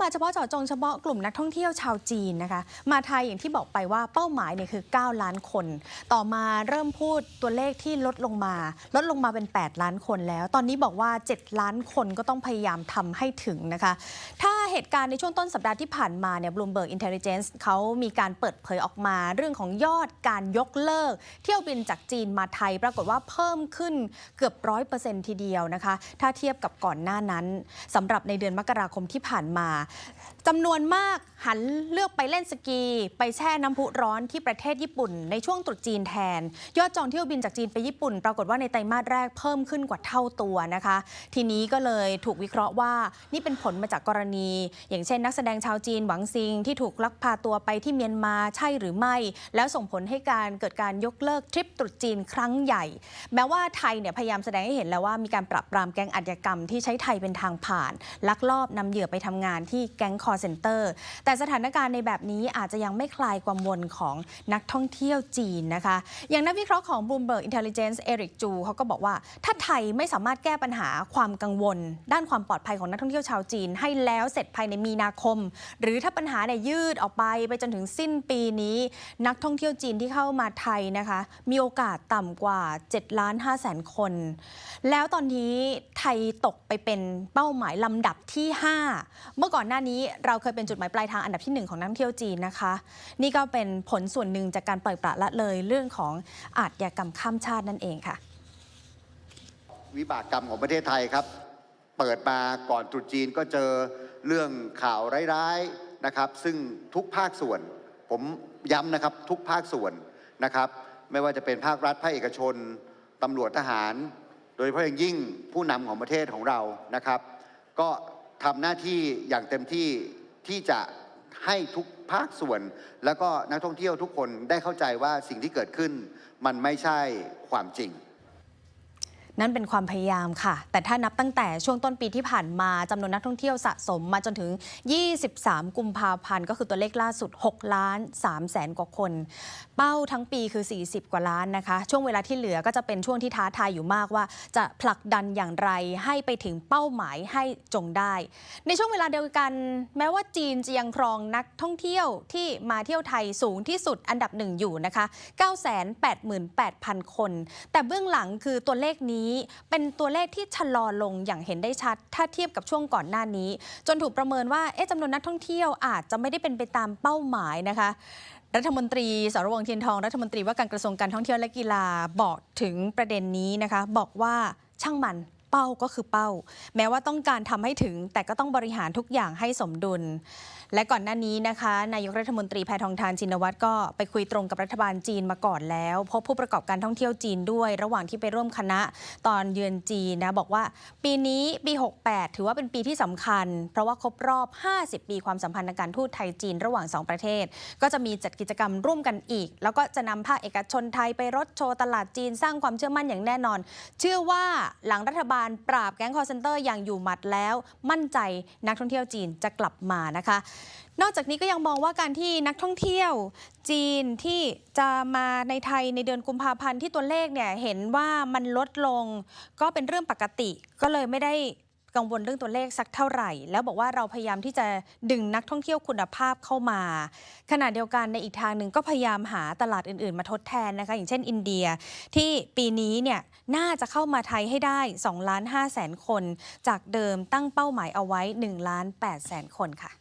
มาเฉพาะเจาะจงเฉพาะกลุ่มนักท่องเที่ยวชาวจีนนะคะ มาไทยอย่างที่บอกไปว่าเป้าหมายเนี่ยคือ 9 ล้านคน ต่อมาเริ่มพูดตัวเลขที่ลดลงมา ลดลงมาเป็น 8 ล้านคนแล้ว ตอนนี้บอกว่า 7 ล้านคนก็ต้องพยายามทำให้ถึงนะคะ ถ้า เหตุการณ์ในช่วงต้นสัปดาห์ที่ผ่านมาเนี่ย Bloomberg Intelligence เขามีการเปิดเผยออกมาเรื่องของยอดการยกเลิก เที่ยวบินจากจีนมาไทย ปรากฏว่าเพิ่มขึ้นเกือบร้อยเปอร์เซ็นทีเดียวนะคะ ถ้าเทียบกับก่อนหน้านั้นสำหรับในเดือนมกราคมที่ผ่านมาจำนวนมากหันเลือกไปเล่นสกี ไปแช่น้ำพุร้อนที่ประเทศญี่ปุ่น ในช่วงตรุษจีนแทน ยอดจองเที่ยวบินจากจีนไปญี่ปุ่น ปรากฏว่าในไตรมาสแรกเพิ่มขึ้นกว่าเท่าตัวนะคะ ทีนี้ก็เลยถูกวิเคราะห์ว่านี่เป็นผลมาจากกรณีอย่างเช่นนักแสดงชาวจีนหวังซิงที่ถูกลักพาตัวไปที่เมียนมาใช่หรือไม่ แล้วส่งผลให้การเกิดการยกเลิกทริปตรุษจีนครั้งใหญ่ แม้ว่าไทยเนี่ยพยายามแสดงให้เห็นแล้วว่ามีการปรับปรามแก๊งอาชญากรรมที่ใช้ไทยเป็นทางผ่าน ลักลอบนำเหยื่อไปทำงานที่แก๊งคอร์เซนเตอร์ แต่สถานการณ์ในแบบนี้อาจจะยังไม่คลายความวนของนักท่องเที่ยวจีนนะคะ อย่างนักวิเคราะห์ของ Bloomberg Intelligence เอริกจูเขาก็บอกว่า ถ้าไทยไม่สามารถแก้ปัญหาความกังวล ด้านความปลอดภัยของนักท่องเที่ยวชาวจีนให้แล้วเสร็จภายในมีนาคม หรือถ้าปัญหาเนี่ยยืดออกไปไปจนถึงสิ้นปีนี้ นักท่องเที่ยวจีนที่เข้ามาไทยนะคะ มีโอกาสต่ำกว่า7ล้าน5แสนคน แล้วตอนนี้ไทยตกไปเป็นเป้าหมายลำดับที่ 5 เมื่อก่อนหน้านี้เราเคยเป็นจุดหมายปลายทางอันดับที่ 1 ของนักท่องเที่ยวจีนนะคะ นี่ก็เป็นผลส่วนหนึ่งจากการปล่อยปละละเลยเรื่องของอาชญากรรมข้ามชาตินั่นเองค่ะ วิบากกรรมของประเทศไทยครับ เปิดมาก่อนตรุษจีนก็เจอ เรื่องข่าวร้ายๆนะครับซึ่งทุกภาคส่วน ผมย้ำนะครับทุกภาคส่วนนะครับไม่ว่าจะเป็นภาครัฐภาคเอกชนตำรวจทหาร โดยเฉพาะอย่างยิ่งผู้นำของประเทศของเรานะครับ ก็ทำหน้าที่อย่างเต็มที่ที่จะให้ทุกภาคส่วน แล้วก็นักท่องเที่ยวทุกคนได้เข้าใจว่าสิ่งที่เกิดขึ้น มันไม่ใช่ความจริง นั่นเป็นความพยายามค่ะ แต่ถ้านับตั้งแต่ช่วงต้นปีที่ผ่านมาจำนวนนักท่องเที่ยวสะสมมาจนถึง 23 กุมภาพันธ์ก็คือตัวเลขล่าสุด 6 ล้าน3แสนกว่าคน เป้าทั้งปีคือ 40 กว่าล้านนะคะ ช่วงเวลาที่เหลือก็จะเป็นช่วงที่ท้าทายอยู่มากว่า จะผลักดันอย่างไรให้ไปถึงเป้าหมายให้จงได้ ในช่วงเวลาเดียวกัน แม้ว่าจีนจะยังครองนักท่องเที่ยวที่มาเที่ยวไทยสูงที่สุดอันดับหนึ่งอยู่นะคะ 988,000 คน แต่เบื้องหลังคือตัวเลขนี้เป็นตัวเลขที่ชะลอลงอย่างเห็นได้ชัด ถ้าเทียบกับช่วงก่อนหน้านี้ จนถูกประเมินว่าจำนวนนักท่องเที่ยวอาจจะไม่ได้เป็นไปตามเป้าหมายนะคะรัฐมนตรีสรวงเทียนทองรัฐมนตรีว่าการกระทรวงการท่องเที่ยวและกีฬาบอกถึงประเด็นนี้นะคะ บอกว่าช่างมัน เป้าก็คือเป้า แม้ว่าต้องการทำให้ถึง แต่ก็ต้องบริหารทุกอย่างให้สมดุล และก่อนหน้านี้นะคะนายกรัฐมนตรีแพทองทานชินวัตรก็ไปคุยตรงกับรัฐบาลจีนมาก่อนแล้ว พบผู้ประกอบการท่องเที่ยวจีนด้วย ระหว่างที่ไปร่วมคณะตอนเยือนจีนนะบอกว่า ปีนี้ปี 68 ถือว่าเป็นปีที่สำคัญ เพราะว่าครบรอบ 50 ปีความสัมพันธ์การทูตไทยจีนระหว่าง 2 ประเทศ ก็จะมีจัดกิจกรรมร่วมกันอีก แล้วก็จะนำภาคเอกชนไทยไปรถโชว์ตลาดจีนสร้างความเชื่อมั่นอย่างแน่นอน เชื่อว่าหลังรัฐบาลาลปราบแก๊งคอร์เซนเตอร์อย่างอยู่หมัดแล้ว มั่นใจนักท่องเที่ยวจีนจะกลับมานะคะ นอกจากนี้ก็ยังมองว่าการที่นักท่องเที่ยวจีนที่จะมาในไทยในเดือนกุมภาพันธ์ที่ตัวเลขเนี่ยเห็นว่ามันลดลง ก็เป็นเรื่องปกติก็เลยไม่ได้ กังวลเรื่องตัวเลขสักเท่าไหร่ แล้วบอกว่าเราพยายามที่จะดึงนักท่องเที่ยวคุณภาพเข้ามา ขณะเดียวกันในอีกทางหนึ่งก็พยายามหาตลาดอื่นๆ มาทดแทนนะคะ อย่างเช่นอินเดียที่ปีนี้เนี่ยน่าจะเข้ามาไทยให้ได้2ล้าน5แสนคน จากเดิมตั้งเป้าหมายเอาไว้1ล้าน8แสนคนค่ะ